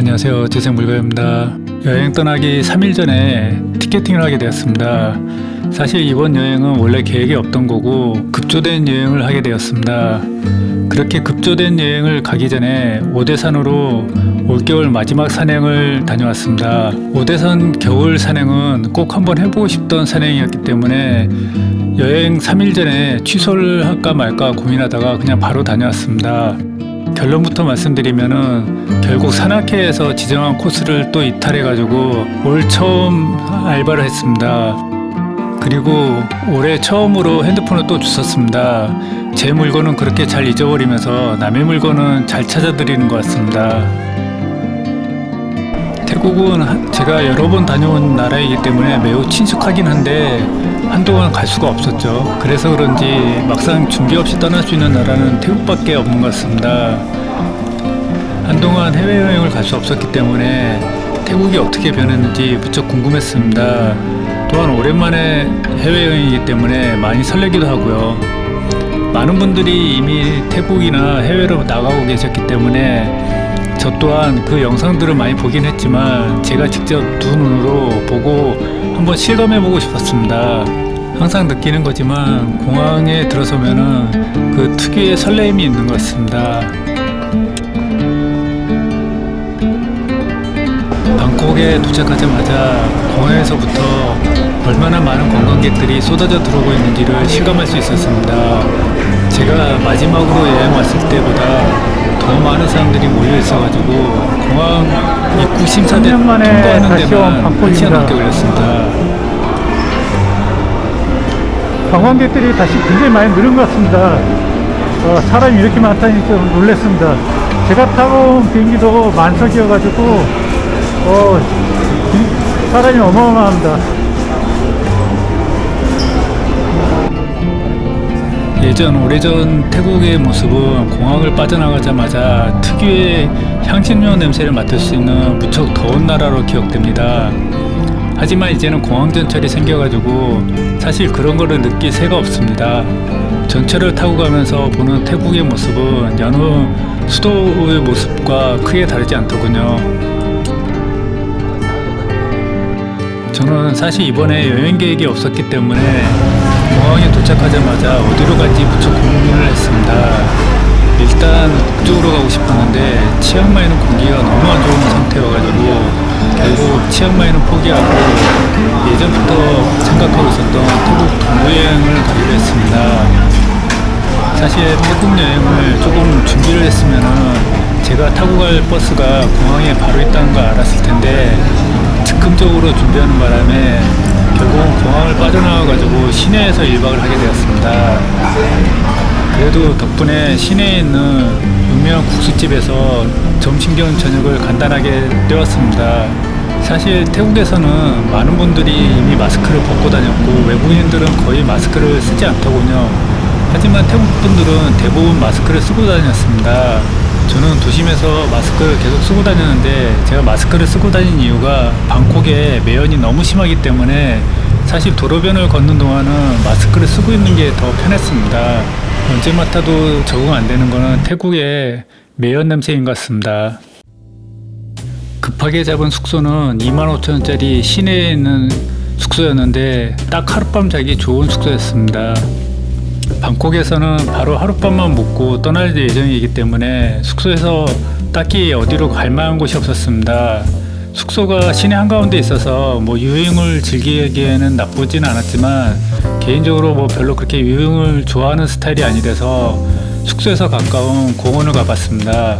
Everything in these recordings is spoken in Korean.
안녕하세요. 재생물가입니다. 여행 떠나기 3일 전에 티켓팅을 하게 되었습니다. 사실 이번 여행은 원래 계획이 없던 거고 급조된 여행을 하게 되었습니다. 그렇게 급조된 여행을 가기 전에 오대산으로 올겨울 마지막 산행을 다녀왔습니다. 오대산 겨울 산행은 꼭 한번 해보고 싶던 산행이었기 때문에 여행 3일 전에 취소를 할까 말까 고민하다가 그냥 바로 다녀왔습니다. 결론부터 말씀드리면은 결국 산악회에서 지정한 코스를 또 이탈해가지고 올 처음 알바를 했습니다. 그리고 올해 처음으로 핸드폰을 또 주웠습니다. 제 물건은 그렇게 잘 잊어버리면서 남의 물건은 잘 찾아드리는 것 같습니다. 태국은 한- 제가 여러 번 다녀온 나라이기 때문에 매우 친숙하긴 한데 한동안 갈 수가 없었죠. 그래서 그런지 막상 준비 없이 떠날 수 있는 나라는 태국밖에 없는 것 같습니다. 한동안 해외여행을 갈 수 없었기 때문에 태국이 어떻게 변했는지 무척 궁금했습니다. 또한 오랜만에 해외여행이기 때문에 많이 설레기도 하고요. 많은 분들이 이미 태국이나 해외로 나가고 계셨기 때문에 저 또한 그 영상들을 많이 보긴 했지만 제가 직접 두 눈으로 보고 한번 실감해 보고 싶었습니다. 항상 느끼는 거지만 공항에 들어서면은 그 특유의 설레임이 있는 것 같습니다. 방콕에 도착하자마자 공항에서부터 얼마나 많은 관광객들이 쏟아져 들어오고 있는지를 실감할 수 있었습니다. 제가 마지막으로 여행 왔을 때보다 더 많은 사람들이 모여 있어가지고 공항 입국 심사대 3년 만에 통과하는 다시 온 데만 한 시간 방콕입니다. 넘게 걸렸습니다. 관광객들이 다시 굉장히 많이 늘은 것 같습니다. 어, 사람이 이렇게 많다니 좀 놀랐습니다. 제가 타고 온 비행기도 만석이어가지고 어, 이- 사람이 어마어마합니다. 예전 오래전 태국의 모습은 공항을 빠져나가자마자 특유의 향신료 냄새를 맡을 수 있는 무척 더운 나라로 기억됩니다. 하지만 이제는 공항 전철이 생겨가지고 사실 그런 거를 느낄 새가 없습니다. 전철을 타고 가면서 보는 태국의 모습은 여느 수도의 모습과 크게 다르지 않더군요. 저는 사실 이번에 여행 계획이 없었기 때문에 공항에 도착하자마자 어디로 갈지 무척 고민을 했습니다. 일단 북쪽으로 가고 싶었는데 치앙마이는 공기가 너무 안 좋은 상태여가지고 결국 치앙마이는 포기하고 예전부터 생각하고 있었던 태국 동부 여행을 가기로 했습니다. 사실 태국 여행을 조금 준비를 했으면은 제가 타고 갈 버스가 공항에 바로 있다는 걸 알았을 텐데 즉흥적으로 준비하는 바람에 결국은 공항을 빠져나와가지고 시내에서 1박을 하게 되었습니다. 그래도 덕분에 시내에 있는 유명한 국수집에서 점심 겸 저녁을 간단하게 때웠습니다. 사실 태국에서는 많은 분들이 이미 마스크를 벗고 다녔고 외국인들은 거의 마스크를 쓰지 않더군요. 하지만 태국 분들은 대부분 마스크를 쓰고 다녔습니다. 저는 도심에서 마스크를 계속 쓰고 다녔는데 제가 마스크를 쓰고 다닌 이유가 방콕에 매연이 너무 심하기 때문에 사실 도로변을 걷는 동안은 마스크를 쓰고 있는 게 더 편했습니다. 언제 맡아도 적응 안 되는 거는 태국의 매연 냄새인 것 같습니다. 급하게 잡은 숙소는 25,000원짜리 시내에 있는 숙소였는데 딱 하룻밤 자기 좋은 숙소였습니다. 방콕에서는 바로 하룻밤만 묵고 떠날 예정이기 때문에 숙소에서 딱히 어디로 갈 만한 곳이 없었습니다. 숙소가 시내 한가운데 있어서 뭐 유흥을 즐기기에는 나쁘진 않았지만 개인적으로 뭐 별로 그렇게 유흥을 좋아하는 스타일이 아니라서 숙소에서 가까운 공원을 가봤습니다.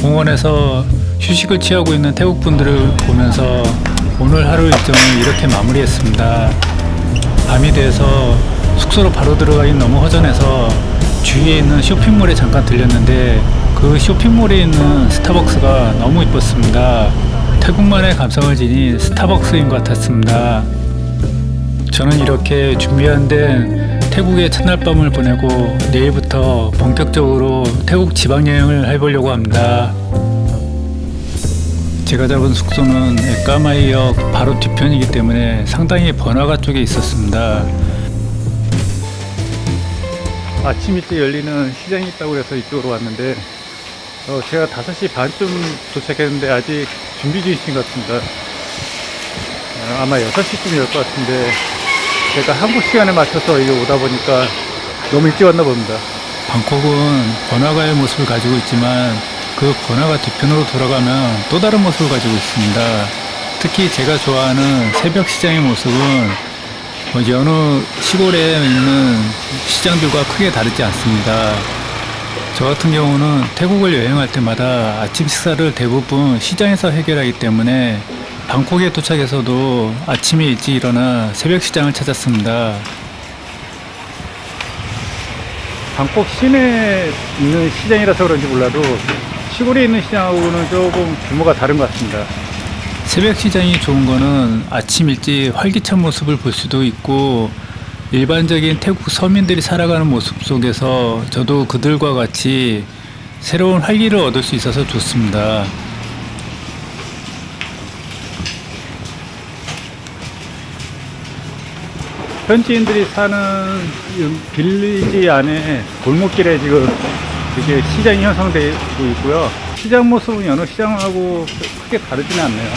공원에서 휴식을 취하고 있는 태국 분들을 보면서 오늘 하루 일정을 이렇게 마무리했습니다. 밤이 돼서 숙소로 바로 들어가긴 너무 허전해서 주위에 있는 쇼핑몰에 잠깐 들렸는데 그 쇼핑몰에 있는 스타벅스가 너무 이뻤습니다. 태국만의 감성을 지닌 스타벅스인 것 같았습니다. 저는 이렇게 준비한 데 태국의 첫날 밤을 보내고 내일부터 본격적으로 태국 지방 여행을 해보려고 합니다. 제가 잡은 숙소는 에까마이역 바로 뒤편이기 때문에 상당히 번화가 쪽에 있었습니다. 아침 일찍 열리는 시장이 있다고 해서 이쪽으로 왔는데 어, 제가 5시 반쯤 도착했는데 아직 준비 중이신 것 같습니다. 어, 아마 6시쯤일 것 같은데 제가 한국 시간에 맞춰서 여기 오다 보니까 너무 일찍 왔나 봅니다. 방콕은 번화가의 모습을 가지고 있지만 그 번화가 뒤편으로 돌아가면 또 다른 모습을 가지고 있습니다. 특히 제가 좋아하는 새벽 시장의 모습은 뭐 여느 시골에 있는 시장들과 크게 다르지 않습니다. 저 같은 경우는 태국을 여행할 때마다 아침 식사를 대부분 시장에서 해결하기 때문에 방콕에 도착해서도 아침에 일찍 일어나 새벽 시장을 찾았습니다. 방콕 시내에 있는 시장이라서 그런지 몰라도 시골에 있는 시장하고는 조금 규모가 다른 것 같습니다. 새벽 시장이 좋은 거는 아침 일찍 활기찬 모습을 볼 수도 있고 일반적인 태국 서민들이 살아가는 모습 속에서 저도 그들과 같이 새로운 활기를 얻을 수 있어서 좋습니다. 현지인들이 사는 이 빌리지 안에 골목길에 지금 이렇게 시장이 형성되고 있고요. 시장 모습은 여느 시장하고 크게 다르지는 않네요.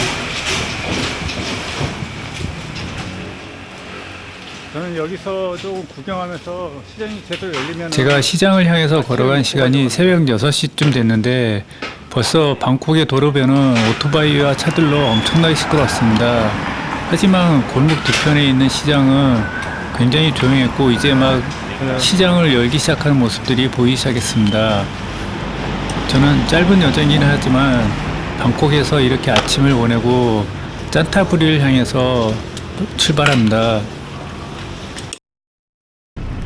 저는 여기서 조금 구경하면서 시장이 제대로 열리면 제가 시장을 향해서 걸어간 시간이 새벽 6시쯤 됐는데 벌써 방콕의 도로변은 오토바이와 차들로 엄청나게 시끄러웠습니다. 하지만 골목 뒤편에 있는 시장은 굉장히 조용했고 이제 막 시장을 열기 시작하는 모습들이 보이기 시작했습니다. 저는 짧은 여정이긴 하지만 방콕에서 이렇게 아침을 보내고 짠타부리를 향해서 출발합니다.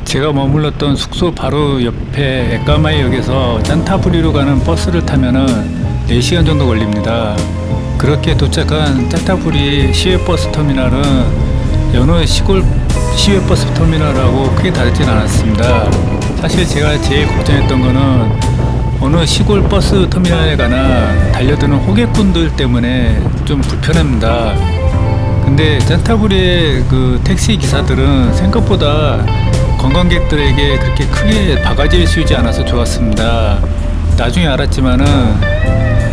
제가 머물렀던 숙소 바로 옆에 에까마이 역에서 짠타부리로 가는 버스를 타면은 4시간 정도 걸립니다. 그렇게 도착한 짠타부리 시외버스 터미널은 여느 시골 시외버스 터미널하고 크게 다르진 않았습니다. 사실 제가 제일 걱정했던 거는 어느 시골 버스 터미널에 가나 달려드는 호객꾼들 때문에 좀 불편합니다. 근데 짠타부리의 그 택시 기사들은 생각보다 관광객들에게 그렇게 크게 바가지를 씌우지 않아서 좋았습니다. 나중에 알았지만은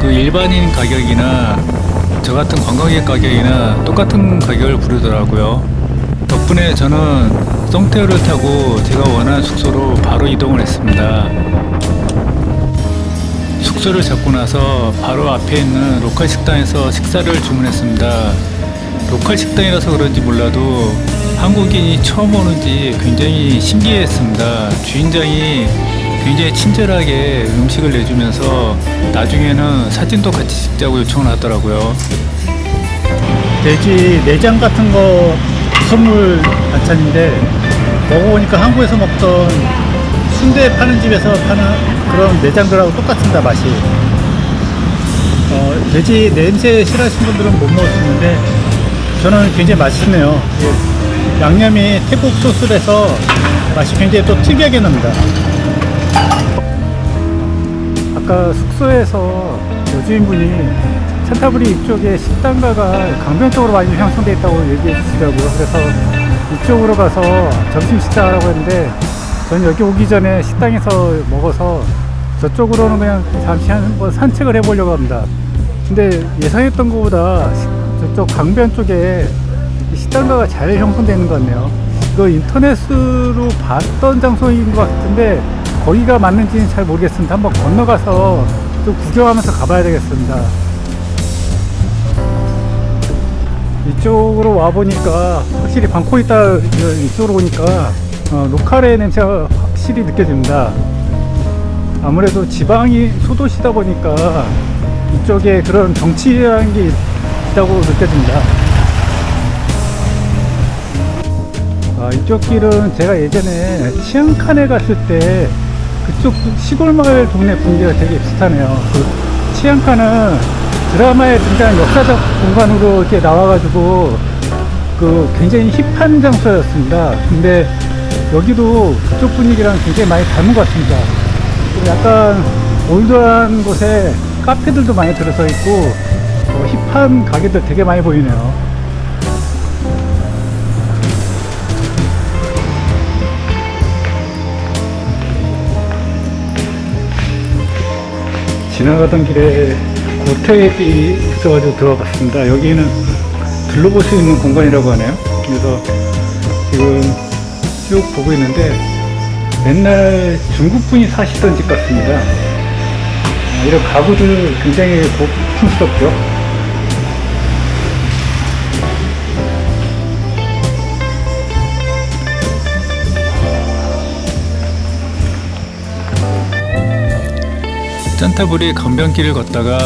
그 일반인 가격이나 저 같은 관광객 가격이나 똑같은 가격을 부르더라고요. 덕분에 저는 송태우를 타고 제가 원하는 숙소로 바로 이동을 했습니다. 숙소를 잡고 나서 바로 앞에 있는 로컬 식당에서 식사를 주문했습니다. 로컬 식당이라서 그런지 몰라도 한국인이 처음 오는지 굉장히 신기했습니다. 주인장이 굉장히 친절하게 음식을 내주면서 나중에는 사진도 같이 찍자고 요청을 하더라고요. 돼지 내장 같은 거 선물 반찬인데 먹어보니까 한국에서 먹던 순대 파는 집에서 파는 그런 내장들하고 똑같습니다 맛이. 어, 돼지 냄새 싫어하시는 분들은 못 있는데 저는 굉장히 맛있네요. 예, 양념이 태국 소스라서 맛이 굉장히 또 특이하게 납니다. 아까 숙소에서 여주인분이 찬타브리 이쪽에 식당가가 강변 쪽으로 많이 형성되어 있다고 얘기해 주시더라고요. 그래서 이쪽으로 가서 점심 식사하라고 했는데 저는 여기 오기 전에 식당에서 먹어서 저쪽으로는 그냥 잠시 한번 산책을 해보려고 합니다. 근데 예상했던 것보다 시- 저쪽 강변 쪽에 이 식당가가 잘 형성되어 있는 것 같네요. 이거 인터넷으로 봤던 장소인 것 같은데 거기가 맞는지는 잘 모르겠습니다. 한번 건너가서 좀 구경하면서 가봐야 되겠습니다. 이쪽으로 와 보니까 확실히 방콕 있다 이쪽으로 오니까 어, 로컬의 냄새가 확실히 느껴집니다. 아무래도 지방이 소도시다 보니까 이쪽에 그런 정치라는 게 있다고 느껴집니다. 아, 이쪽 길은 제가 예전에 치앙칸에 갔을 때 그쪽 시골 마을 동네 분위기가 되게 비슷하네요. 그 치앙칸은 드라마에 등장한 역사적 공간으로 이렇게 나와가지고 그 굉장히 힙한 장소였습니다. 근데 여기도 그쪽 분위기랑 굉장히 많이 닮은 것 같습니다. 좀 약간 올드한 곳에 카페들도 많이 들어서 있고 어, 힙한 가게들 되게 많이 보이네요. 지나가던 길에 고택이 있어가지고 들어갔습니다. 여기는 둘러볼 수 있는 공간이라고 하네요. 그래서 지금 쭉 보고 있는데 옛날 중국 분이 사시던 집 같습니다. 아, 이런 가구들 굉장히 고풍스럽죠. 짠타불이 강변길을 걷다가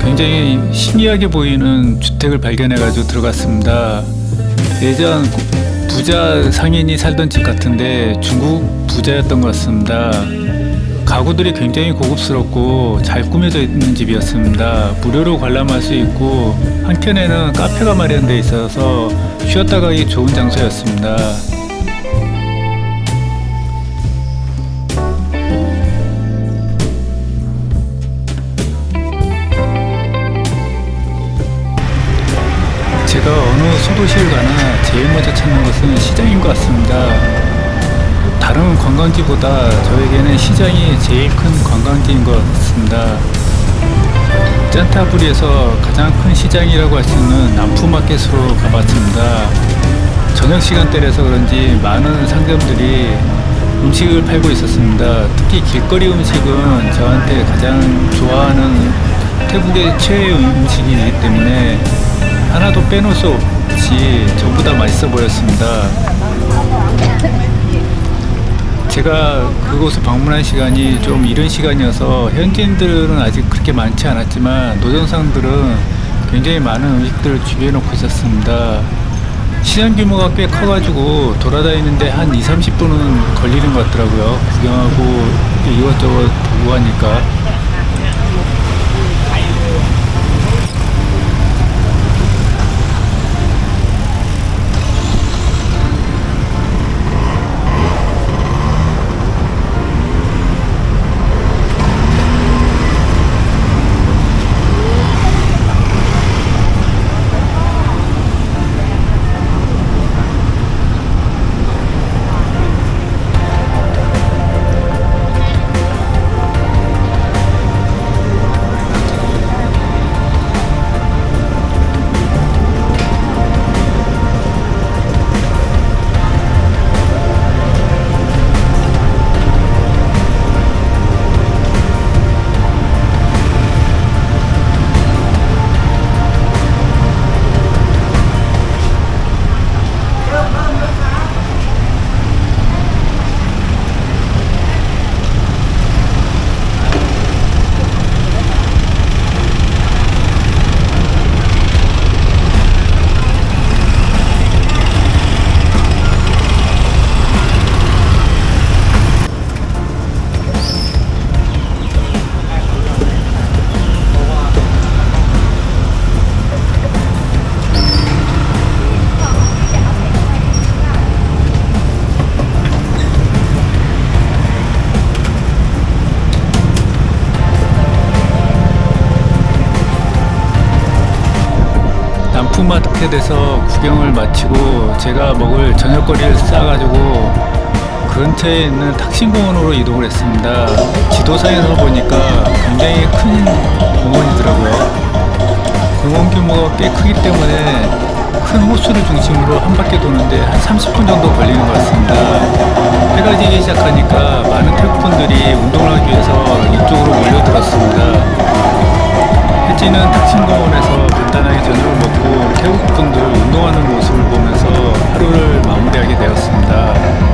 굉장히 신기하게 보이는 주택을 발견해가지고 들어갔습니다. 예전 부자 상인이 살던 집 같은데 중국 부자였던 것 같습니다. 가구들이 굉장히 고급스럽고 잘 꾸며져 있는 집이었습니다. 무료로 관람할 수 있고 한켠에는 카페가 마련되어 있어서 쉬었다 가기 좋은 장소였습니다. 소도시를 가나 제일 먼저 찾는 것은 시장인 것 같습니다. 다른 관광지보다 저에게는 시장이 제일 큰 관광지인 것 같습니다. 짠타부리에서 가장 큰 시장이라고 할 수 있는 남푸마켓으로 가봤습니다. 저녁 시간대라서 그런지 많은 상점들이 음식을 팔고 있었습니다. 특히 길거리 음식은 저한테 가장 좋아하는 태국의 최애 음식이기 때문에 하나도 빼놓을 수 없이 전부 다 맛있어 보였습니다. 제가 그곳을 방문한 시간이 좀 이른 시간이어서 현지인들은 아직 그렇게 많지 않았지만 노점상들은 굉장히 많은 음식들을 준비해 놓고 있었습니다. 시장 규모가 꽤 커가지고 돌아다니는데 한 2, 30분은 걸리는 것 같더라고요. 구경하고 이것저것 보고 하니까. 남푸마켓에서 구경을 마치고 제가 먹을 저녁거리를 싸가지고 근처에 있는 탁신공원으로 이동을 했습니다. 지도상에서 보니까 굉장히 큰 공원이더라고요. 공원 규모가 꽤 크기 때문에 큰 호수를 중심으로 한 바퀴 도는데 한 30분 정도 걸리는 것 같습니다. 해가 지기 시작하니까 많은 태국분들이 운동을 하기 위해서 이쪽으로 몰려들었습니다. 해지는 탁신공원에서 간단하게 저녁을 먹고 태국 분들 운동하는 모습을 보면서 하루를 마무리하게 되었습니다.